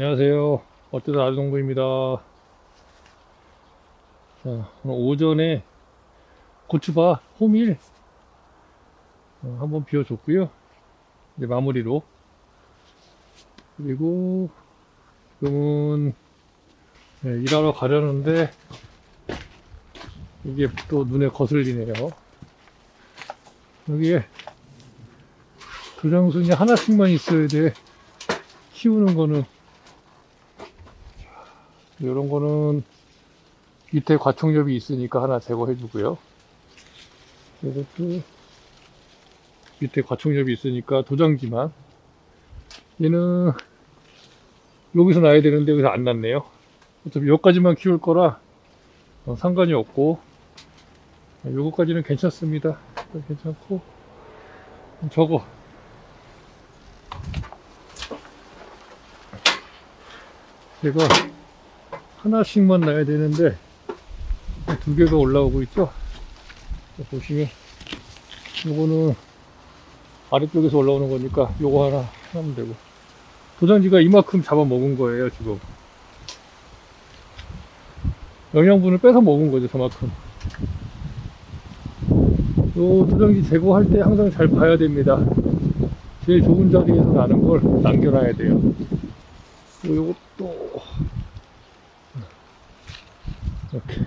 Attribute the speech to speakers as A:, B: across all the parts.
A: 안녕하세요. 어쩌다 아주동부입니다. 자, 오늘 오전에 고추밭 호밀 어, 한번 비워줬고요. 이제 마무리로. 그리고 지금은 네, 일하러 가려는데 이게 또 눈에 거슬리네요. 여기에 도장순이 하나씩만 있어야 돼. 키우는 거는 이런 거는 밑에 과총엽이 있으니까 하나 제거해 주고요. 이것도 밑에 과총엽이 있으니까 도장지만 얘는 여기서 나야 되는데 여기서 안 났네요. 어차피 여기까지만 키울 거라 어, 상관이 없고 요거까지는 괜찮습니다. 괜찮고 저거 제가 하나씩만 놔야 되는데 두 개가 올라오고 있죠? 보시면 요거는 아래쪽에서 올라오는 거니까 요거 하나 하면 되고. 도장지가 이만큼 잡아먹은 거예요 지금. 영양분을 뺏어 먹은 거죠 저만큼. 요 도장지 제거할 때 항상 잘 봐야 됩니다. 제일 좋은 자리에서 나는 걸 남겨놔야 돼요. 요것도 이렇게.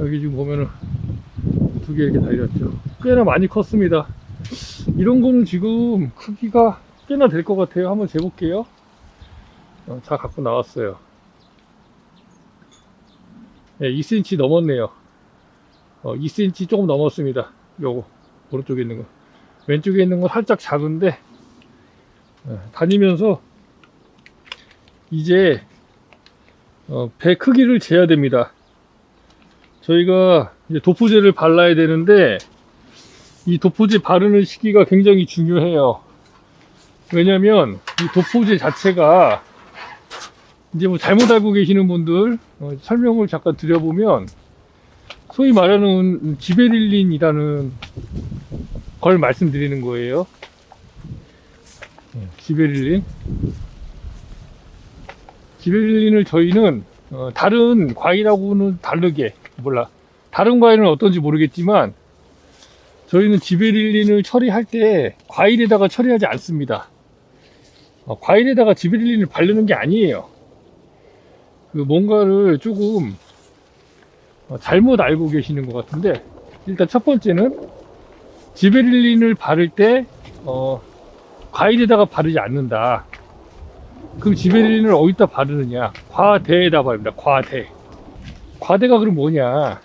A: 여기 지금 보면은 두 개 이렇게 달렸죠. 꽤나 많이 컸습니다. 이런 거는 지금 크기가 꽤나 될 것 같아요. 한번 재볼게요. 어, 자 갖고 나왔어요. 네, 2cm 넘었네요. 어, 2cm 조금 넘었습니다. 요거 오른쪽에 있는 거. 왼쪽에 있는 건 살짝 작은데 네, 다니면서 이제 어, 배 크기를 재야 됩니다. 저희가 이제 도포제를 발라야 되는데 이 도포제 바르는 시기가 굉장히 중요해요. 왜냐면 이 도포제 자체가 이제 뭐 잘못 알고 계시는 분들 어, 설명을 잠깐 드려보면 소위 말하는 지베릴린이라는 걸 말씀드리는 거예요. 네, 지베릴린. 지베릴린을 저희는 어, 다른 과일하고는 다르게 몰라 다른 과일은 어떤지 모르겠지만 저희는 지베릴린을 처리할 때 과일에다가 처리하지 않습니다. 어, 과일에다가 지베릴린을 바르는 게 아니에요. 그 뭔가를 조금 어, 잘못 알고 계시는 것 같은데 일단 첫 번째는 지베릴린을 바를 때 어, 과일에다가 바르지 않는다. 그럼 지베릴린을 어디다 바르느냐? 과대에다 바릅니다. 과대. 과대가 그럼 뭐냐?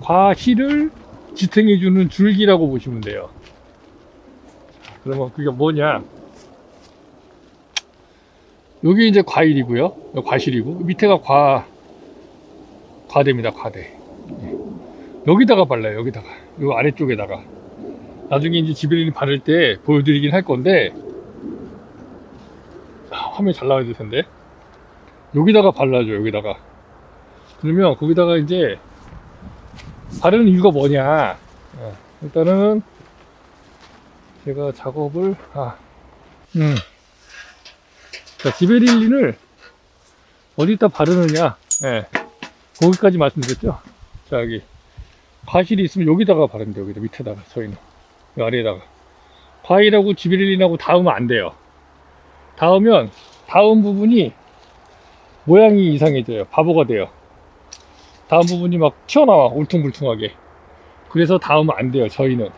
A: 과실을 지탱해주는 줄기라고 보시면 돼요. 그러면 그게 뭐냐? 여기 이제 과일이고요. 과실이고 밑에가 과 과대입니다. 과대. 예. 여기다가 발라요. 여기다가. 요 아래쪽에다가. 나중에 이제 지베릴린 바를 때 보여드리긴 할 건데 화면 잘 나와야 될 텐데. 여기다가 발라줘 여기다가. 그러면 거기다가 이제 바르는 이유가 뭐냐? 어, 일단은 제가 작업을 아, 음. 자, 지베릴린을 어디다 바르느냐? 예, 거기까지 말씀드렸죠? 자 여기. 과실이 있으면 여기다가 바른대 여기다 밑에다가 저희는. 이 아래에다가. 과일하고 지베릴린하고 닿으면 안 돼요 닿으면 닿은 부분이 모양이 이상해져요. 바보가 돼요. 닿은 부분이 막 튀어나와 울퉁불퉁하게. 그래서 닿으면 안 돼요. 저희는.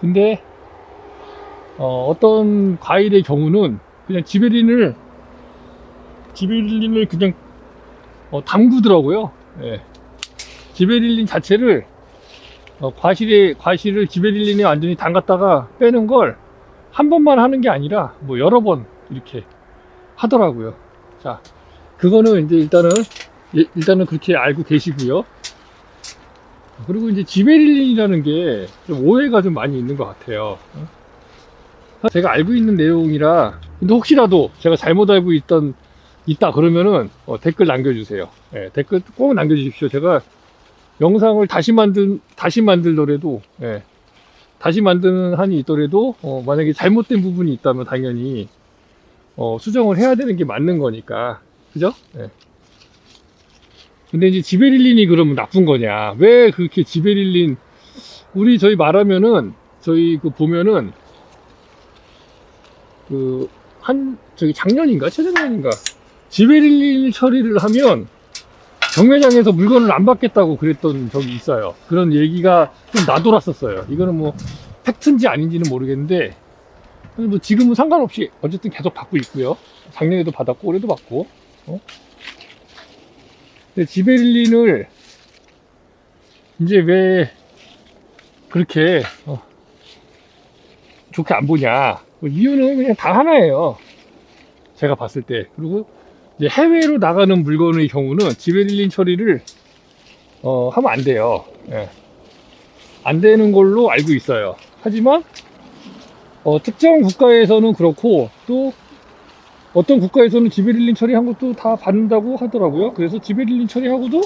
A: 근데 어, 떤 과일의 경우는 그냥 지베린을 지베릴린을 그냥 어, 담그더라고요. 예. 지베릴린 자체를 어, 과실에 과실을 지베릴린에 완전히 담갔다가 빼는 걸 한 번만 하는 게 아니라 뭐 여러 번 이렇게 하더라고요. 자, 그거는 이제 일단은 예, 일단은 그렇게 알고 계시고요. 그리고 이제 지베릴린이라는 게 좀 오해가 좀 많이 있는 것 같아요. 제가 알고 있는 내용이라 근데 혹시라도 제가 잘못 알고 있던 있다 그러면은 어, 댓글 남겨주세요. 예, 댓글 꼭 남겨주십시오. 제가 영상을 다시 만든 다시 만들더라도 예, 다시 만드는 한이 있더라도 어, 만약에 잘못된 부분이 있다면 당연히 어, 수정을 해야 되는 게 맞는 거니까 그죠? 예. 근데 이제 지베릴린이 그러면 나쁜 거냐 왜 그렇게 지베릴린 우리 저희 말하면은 저희 그 보면은 그 한 저기 작년인가 최작년인가 지베릴린 처리를 하면 경매장에서 물건을 안 받겠다고 그랬던 적이 있어요. 그런 얘기가 좀 나돌았었어요. 이거는 뭐 팩트인지 아닌지는 모르겠는데 뭐 지금은 상관없이 어쨌든 계속 받고 있고요. 작년에도 받았고 올해도 받고. 어? 근데 지베릴린을 이제 왜 그렇게 어, 좋게 안 보냐? 뭐 이유는 그냥 다 하나예요. 제가 봤을 때. 그리고 해외로 나가는 물건의 경우는 지베릴린 처리를 어, 하면 안 돼요. 예. 안 되는 걸로 알고 있어요. 하지만 어, 특정 국가에서는 그렇고 또 어떤 국가에서는 지베릴린 처리한 것도 다 받는다고 하더라고요. 그래서 지베릴린 처리하고도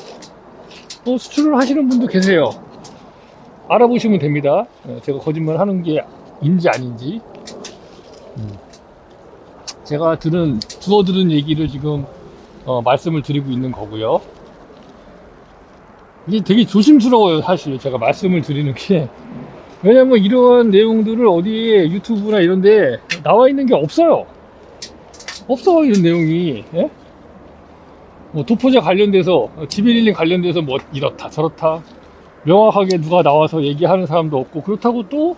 A: 어, 수출을 하시는 분도 계세요. 알아보시면 됩니다. 어, 제가 거짓말 하는 게 인지 아닌지. 음. 제가 들은, 주워 들은 얘기를 지금 어, 말씀을 드리고 있는 거고요. 이게 되게 조심스러워요, 사실. 제가 말씀을 드리는 게. 왜냐면 이러한 내용들을 어디에 유튜브나 이런데 나와 있는 게 없어요. 없어, 이런 내용이. 예? 뭐 도포자 관련돼서, 어, 지베릴린 관련돼서 뭐 이렇다, 저렇다. 명확하게 누가 나와서 얘기하는 사람도 없고, 그렇다고 또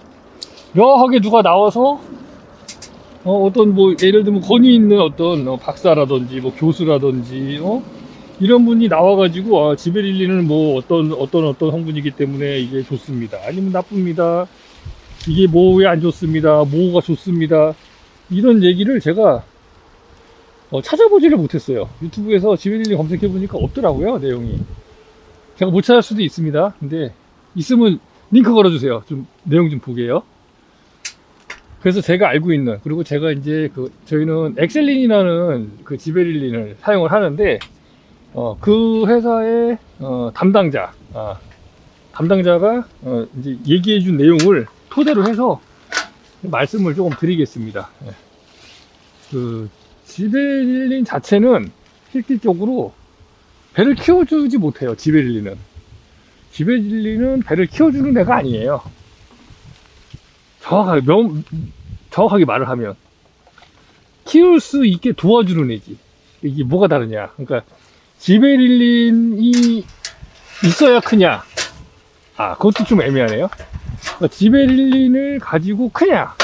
A: 명확하게 누가 나와서 어, 떤 뭐 예를 들면 권위 있는 어떤 어, 박사라든지 뭐 교수라든지 어? 이런 분이 나와가지고 아, 지베릴린은 뭐 어떤 어떤 어떤 성분이기 때문에 이게 좋습니다. 아니면 나쁩니다. 이게 뭐에 안 좋습니다. 뭐가 좋습니다. 이런 얘기를 제가 어, 찾아보지를 못했어요. 유튜브에서 지베릴린 검색해 보니까 없더라고요 내용이. 제가 못 찾을 수도 있습니다. 근데 있으면 링크 걸어주세요. 좀 내용 좀 보게요. 그래서 제가 알고 있는 그리고 제가 이제 그 저희는 엑셀린이라는 그 지베릴린을 사용을 하는데 어, 그 회사의 어, 담당자 아, 담당자가 어, 이제 얘기해 준 내용을 토대로 해서 말씀을 조금 드리겠습니다. 예. 그 지베릴린 자체는 실질적으로 배를 키워주지 못해요. 지베릴린은 지베릴린은 배를 키워주는 애가 아니에요. 정확하게 명, 정확하게 말을 하면 키울 수 있게 도와주는 애지. 이게 뭐가 다르냐? 그러니까 지베릴린이 있어야 크냐? 아, 그것도 좀 애매하네요. 그러니까 지베릴린을 가지고 크냐?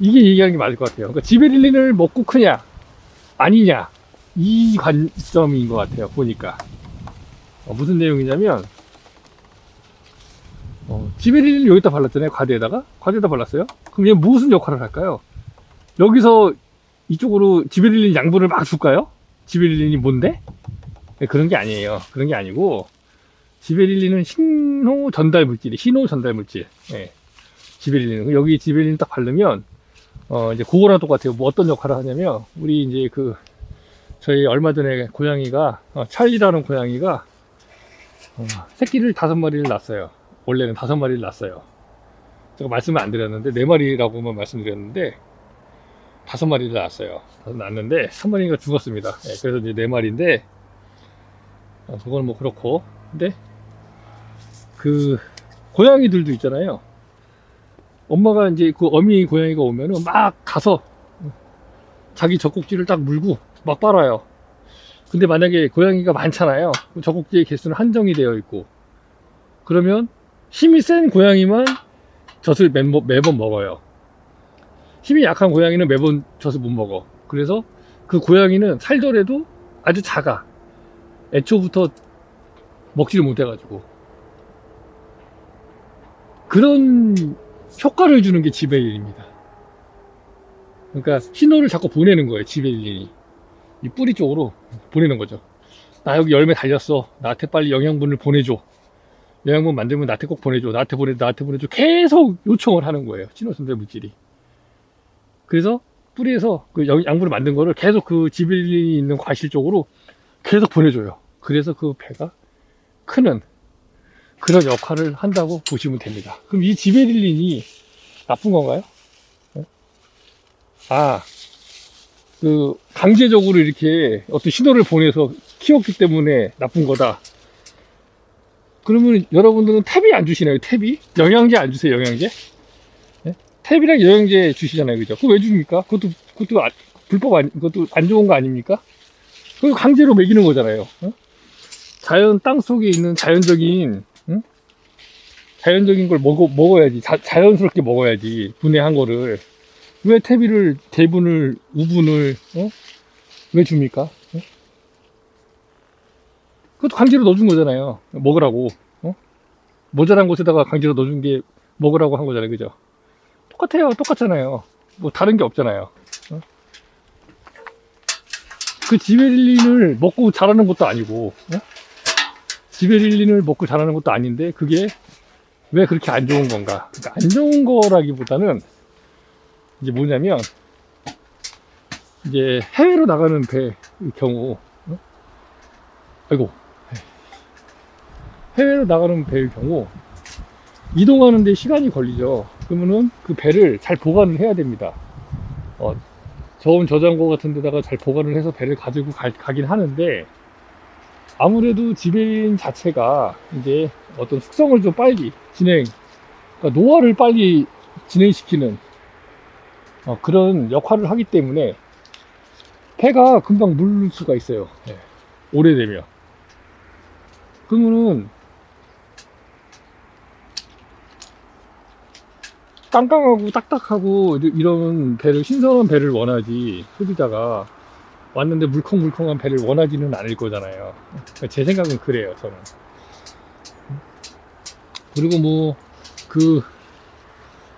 A: 이게 얘기하는 게 맞을 것 같아요. 그러니까 지베릴린을 먹고 크냐? 아니냐? 이 관점인 것 같아요. 보니까. 어, 무슨 내용이냐면, 어, 지베릴린 여기다 발랐잖아요. 과대에다가. 과대에다 발랐어요. 그럼 얘 무슨 역할을 할까요? 여기서 이쪽으로 지베릴린 양분을 막 줄까요? 지베릴린이 뭔데? 네, 그런 게 아니에요. 그런 게 아니고, 지베릴린은 신호 전달 물질이, 신호 전달 물질. 예. 지베릴린. 여기 지베릴린 딱 바르면, 어, 이제 그거랑 똑같아요. 뭐 어떤 역할을 하냐면, 우리 이제 그, 저희 얼마 전에 고양이가, 어, 찰리라는 고양이가, 어, 새끼를 다섯 마리를 낳았어요. 원래는 다섯 마리를 낳았어요. 제가 말씀을 안 드렸는데, 네 마리라고만 말씀드렸는데, 다섯 마리를 낳았어요. 다섯 낳았는데, 한 마리가 죽었습니다. 예, 그래서 이제 네 마리인데, 어, 그건 뭐 그렇고, 근데, 그, 고양이들도 있잖아요. 엄마가 이제 그 어미 고양이가 오면은 막 가서 자기 젖꼭지를 딱 물고 막 빨아요. 근데 만약에 고양이가 많잖아요. 그 젖꼭지의 개수는 한정이 되어 있고, 그러면 힘이 센 고양이만 젖을 매, 매번 먹어요. 힘이 약한 고양이는 매번 젖을 못 먹어. 그래서 그 고양이는 살더라도 아주 작아. 애초부터 먹지를 못해가지고. 그런 효과를 주는 게 지베릴린입니다. 그러니까 신호를 자꾸 보내는 거예요, 지베릴린이. 이 뿌리 쪽으로 보내는 거죠. 나 여기 열매 달렸어. 나한테 빨리 영양분을 보내줘. 영양분 만들면 나한테 꼭 보내줘. 나한테 보내줘. 나한테 보내줘. 계속 요청을 하는 거예요. 신호선별 물질이. 그래서 뿌리에서 그 영- 양분을 만든 거를 계속 그 지벨린이 있는 과실 쪽으로 계속 보내줘요. 그래서 그 배가 크는 그런 역할을 한다고 보시면 됩니다. 그럼 이 지베릴린이 나쁜 건가요? 어? 아, 그 강제적으로 이렇게 어떤 신호를 보내서 키웠기 때문에 나쁜 거다. 그러면 여러분들은 탭이 안 주시나요? 탭이? 영양제 안 주세요, 영양제? 예? 탭이랑 영양제 주시잖아요, 그죠? 그거 왜 줍니까? 그것도, 그것도 아- 불법 아니, 그것도 안 좋은 거 아닙니까? 그거 강제로 먹이는 거잖아요. 어? 자연 땅 속에 있는 자연적인, 응? 자연적인 걸 먹어, 먹어야지. 자, 자연스럽게 먹어야지. 분해한 거를. 왜 태비를, 대분을, 우분을, 어? 왜 줍니까? 어? 그것도 강제로 넣어준 거잖아요. 먹으라고. 어? 모자란 곳에다가 강제로 넣어준 게 먹으라고 한 거잖아요. 그죠? 똑같아요. 똑같잖아요. 뭐 다른 게 없잖아요. 어? 그 지베릴린을 먹고 자라는 것도 아니고, 어? 지베릴린을 먹고 자라는 것도 아닌데, 그게 왜 그렇게 안 좋은 건가? 그러니까 안 좋은 거라기보다는, 이제 뭐냐면, 이제 해외로 나가는 배의 경우, 어? 아이고, 해외로 나가는 배의 경우, 이동하는데 시간이 걸리죠. 그러면은 그 배를 잘 보관을 해야 됩니다. 어, 저온 저장고 같은 데다가 잘 보관을 해서 배를 가지고 가, 긴 하는데, 아무래도 지배인 자체가 이제 어떤 숙성을 좀 빨리 진행, 그러니까 노화를 빨리 진행시키는 어, 그런 역할을 하기 때문에 폐가 금방 물 수가 있어요. 예, 오래되면. 그러면은 깡깡하고 딱딱하고 이런 배를 신선한 배를 원하지 소비자가 왔는데 물컹물컹한 배를 원하지는 않을 거잖아요. 그러니까 제 생각은 그래요, 저는. 그리고 뭐 그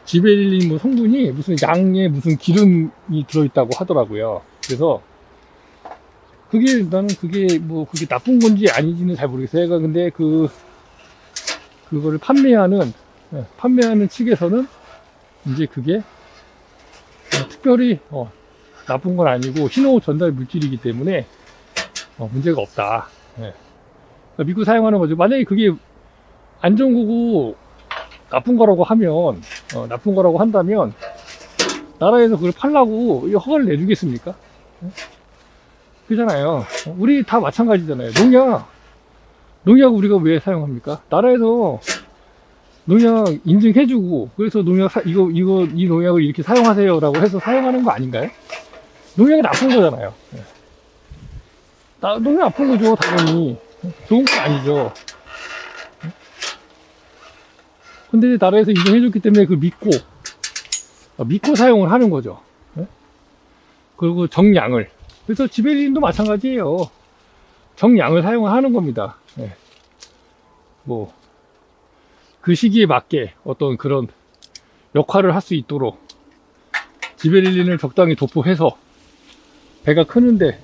A: 지베릴린 뭐 성분이 무슨 양에 무슨 기름이 들어있다고 하더라고요. 그래서 그게 나는 그게 뭐 그게 나쁜 건지 아닌지는 잘 모르겠어요. 제가 근데 그 그거를 판매하는 예, 판매하는 측에서는 이제 그게 어, 특별히 어, 나쁜 건 아니고 신호 전달 물질이기 때문에 어, 문제가 없다. 예. 그러니까 믿고 사용하는 거죠. 만약에 그게 안 좋은 거고 나쁜 거라고 하면 어, 나쁜 거라고 한다면 나라에서 그걸 팔라고 이 허가를 내주겠습니까? 예? 그잖아요. 어, 우리 다 마찬가지잖아요. 농약 농약 우리가 왜 사용합니까? 나라에서 농약 인증해주고 그래서 농약 사- 이거 이거 이 농약을 이렇게 사용하세요라고 해서 사용하는 거 아닌가요? 농약이 나쁜 거잖아요. 예. 나, 농약 나쁜 거죠 당연히 좋은 건 아니죠. 근데 나라에서 인정해줬기 때문에 그 믿고 어, 믿고 사용을 하는 거죠. 예? 그리고 정량을 그래서 지벨린도 마찬가지예요. 정량을 사용을 하는 겁니다. 예. 뭐 그 시기에 맞게 어떤 그런 역할을 할 수 있도록 지베릴린을 적당히 도포해서 배가 크는데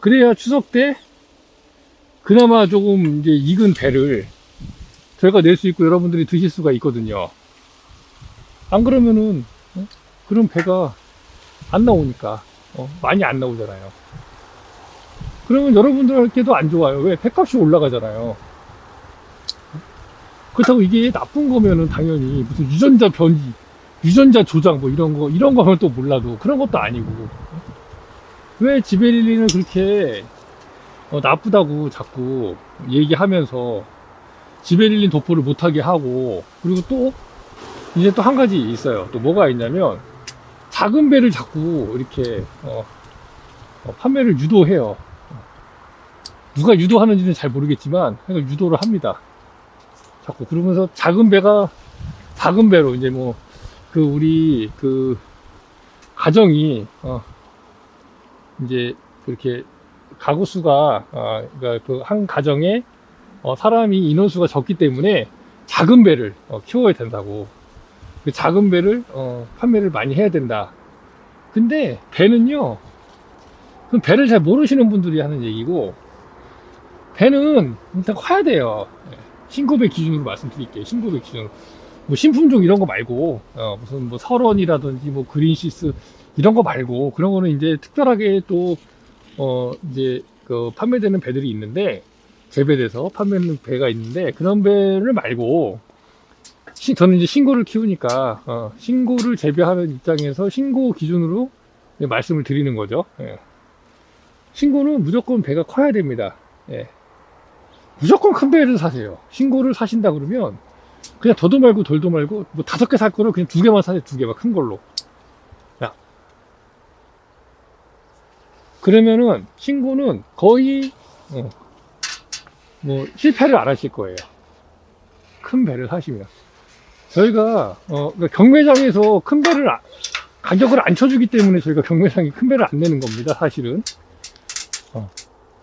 A: 그래야 추석 때 그나마 조금 이제 익은 배를 저희가 낼 수 있고 여러분들이 드실 수가 있거든요. 안 그러면은 어? 그런 배가 안 나오니까 어, 많이 안 나오잖아요. 그러면 여러분들께도 안 좋아요. 왜? 배값이 올라가잖아요. 그렇다고 이게 나쁜 거면은 당연히 무슨 유전자 변이, 유전자 조작 뭐 이런 거, 이런 거 하면 또 몰라도 그런 것도 아니고. 왜 지베릴린을 그렇게 어, 나쁘다고 자꾸 얘기하면서 지베릴린 도포를 못하게 하고 그리고 또 이제 또 한 가지 있어요. 또 뭐가 있냐면 작은 배를 자꾸 이렇게 어, 어, 판매를 유도해요. 누가 유도하는지는 잘 모르겠지만 그러니까 유도를 합니다. 자꾸 그러면서 작은 배가 작은 배로 이제 뭐 그 우리 그 가정이 어 이제 그렇게 가구 수가 어 그러니까 그 한 가정에 어 사람이 인원수가 적기 때문에 작은 배를 어 키워야 된다고 그 작은 배를 어 판매를 많이 해야 된다. 근데 배는요 그 배를 잘 모르시는 분들이 하는 얘기고 배는 일단 커야 돼요. 예. 신고배 기준으로 말씀드릴게요. 신고배 기준으로. 뭐 신품종 이런 거 말고, 어, 무슨 뭐 설원이라든지 뭐 그린시스 이런 거 말고, 그런 거는 이제 특별하게 또, 어, 이제 그 판매되는 배들이 있는데, 재배돼서 판매하는 배가 있는데 그런 배를 말고 시- 저는 이제 신고를 키우니까 어, 신고를 재배하는 입장에서 신고 기준으로 말씀을 드리는 거죠. 예. 신고는 무조건 배가 커야 됩니다. 예. 무조건 큰 배를 사세요. 신고를 사신다 그러면 그냥 더도 말고 덜도 말고 뭐 다섯 개 살 거를 그냥 두 개만 사세요. 두 개만 큰 걸로. 야. 그러면은 신고는 거의 어, 뭐 실패를 안 하실 거예요. 큰 배를 사시면. 저희가 어, 그러니까 경매장에서 큰 배를 아- 가격을 안 쳐주기 때문에 저희가 경매장이 큰 배를 안 내는 겁니다. 사실은. 어,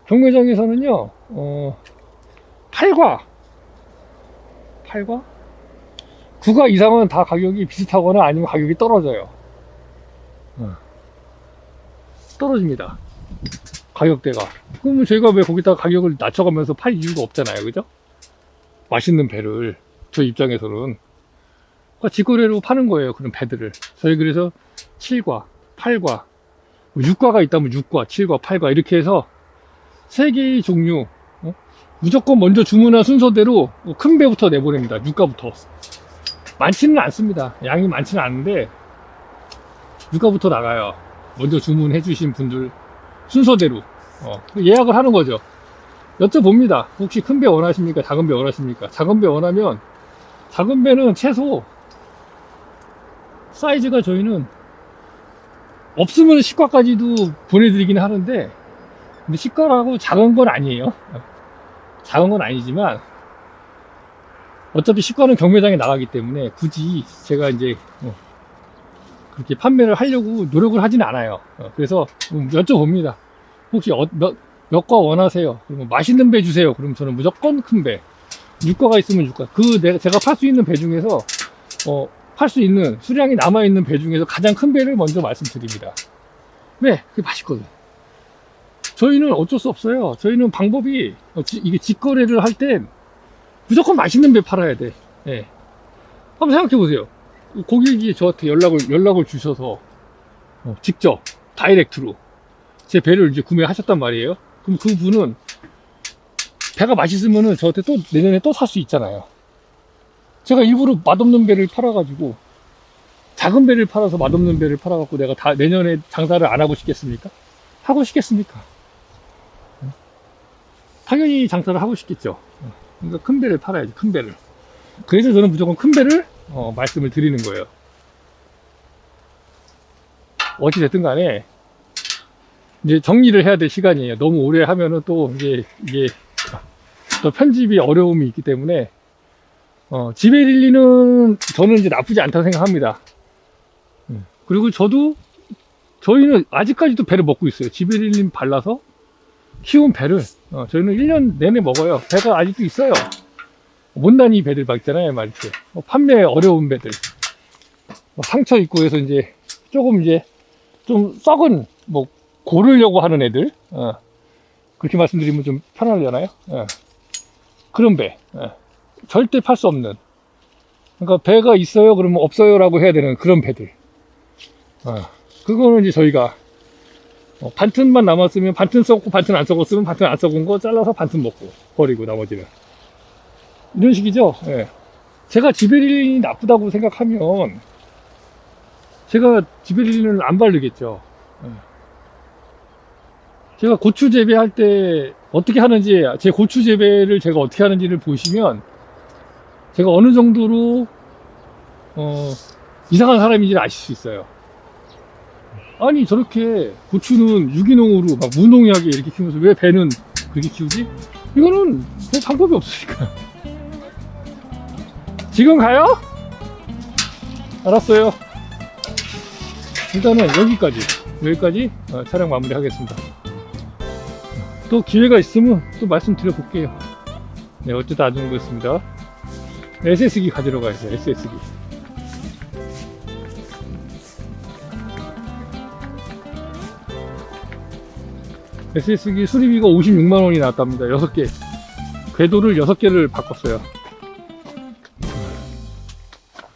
A: 경매장에서는요. 어, 8과 8과 9가 이상은 다 가격이 비슷하거나 아니면 가격이 떨어져요. 어. 떨어집니다. 가격대가. 그러면 저희가 왜 거기다가 가격을 낮춰가면서 팔 이유가 없잖아요. 그죠? 맛있는 배를 저 입장에서는 그러니까 직거래로 파는 거예요. 그런 배들을. 저희 그래서 7과, 8과, 6과가 있다면 6과, 7과, 8과 이렇게 해서 세 개의 종류 어? 무조건 먼저 주문한 순서대로 큰 배부터 내보냅니다. 6과부터. 많지는 않습니다. 양이 많지는 않은데 6과부터 나가요. 먼저 주문해 주신 분들 순서대로 어, 예약을 하는 거죠. 여쭤봅니다. 혹시 큰 배 원하십니까? 작은 배 원하십니까? 작은 배 원하면 작은 배는 최소 사이즈가 저희는 없으면 식과까지도 보내드리긴 하는데 근데 식과라고 작은 건 아니에요. 작은 건 아니지만 어차피 식과는 경매장에 나가기 때문에 굳이 제가 이제 어, 그렇게 판매를 하려고 노력을 하진 않아요. 어, 그래서 음, 여쭤봅니다. 혹시 어, 몇, 몇과 원하세요? 그러면 맛있는 배 주세요. 그럼 저는 무조건 큰 배. 6과가 있으면 6과. 그 내가 제가 팔 수 있는 배 중에서 어, 팔 수 있는 수량이 남아 있는 배 중에서 가장 큰 배를 먼저 말씀드립니다. 왜? 그게 맛있거든. 저희는 어쩔 수 없어요. 저희는 방법이 어, 지- 이게 직거래를 할 땐 무조건 맛있는 배 팔아야 돼. 예. 한번 생각해 보세요. 고객이 저한테 연락을 연락을 주셔서 어, 직접 다이렉트로 제 배를 이제 구매하셨단 말이에요. 그럼 그 분은 배가 맛있으면은 저한테 또 내년에 또 살 수 있잖아요. 제가 일부러 맛없는 배를 팔아가지고 작은 배를 팔아서 맛없는 배를 팔아갖고 내가 다 내년에 장사를 안 하고 싶겠습니까? 하고 싶겠습니까? 어? 당연히 장사를 하고 싶겠죠. 어, 그러니까 큰 배를 팔아야지, 큰 배를. 그래서 저는 무조건 큰 배를 어, 말씀을 드리는 거예요. 어찌됐든 간에 이제 정리를 해야 될 시간이에요. 너무 오래 하면은 또 이제 이게 또 편집이 어려움이 있기 때문에 어, 지베릴리는 저는 이제 나쁘지 않다고 생각합니다. 음. 그리고 저도 저희는 아직까지도 배를 먹고 있어요. 지베릴린 발라서 키운 배를 어, 저희는 1년 내내 먹어요. 배가 아직도 있어요. 못난이 배들 막 있잖아요. 막 이렇게 어, 판매 어려운 배들 뭐 상처 있고 해서 이제 조금 이제 좀 썩은 뭐 고르려고 하는 애들 어, 그렇게 말씀드리면 좀 편하려나요? 어. 그런 배 어. 절대 팔 수 없는 그러니까 배가 있어요 그러면 없어요라고 해야 되는 그런 배들 어. 그거는 이제 저희가 어, 반튼만 남았으면 반튼 썩고 반튼 안 썩었으면 반튼 안 썩은 거 잘라서 반튼 먹고 버리고 나머지는 이런 식이죠 예. 제가 지베릴린이 나쁘다고 생각하면 제가 지베릴린을 안 바르겠죠 예. 제가 고추 재배할 때 어떻게 하는지 제 고추 재배를 제가 어떻게 하는지를 보시면 제가 어느 정도로 어, 이상한 사람인지를 아실 수 있어요. 아니 저렇게 고추는 유기농으로 막 무농약에 이렇게 키우면서 왜 배는 그렇게 키우지? 이거는 뭐 방법이 없으니까. 지금 가요? 알았어요. 일단은 여기까지 여기까지 어, 촬영 마무리 하겠습니다. 또 기회가 있으면 또 말씀드려 볼게요. 네, 어쨌든 아주 그렇습니다. SS기 가지러 가야죠, SS기. SS기 수리비가 56만원이 나왔답니다. 6개. 궤도를 6개를 바꿨어요.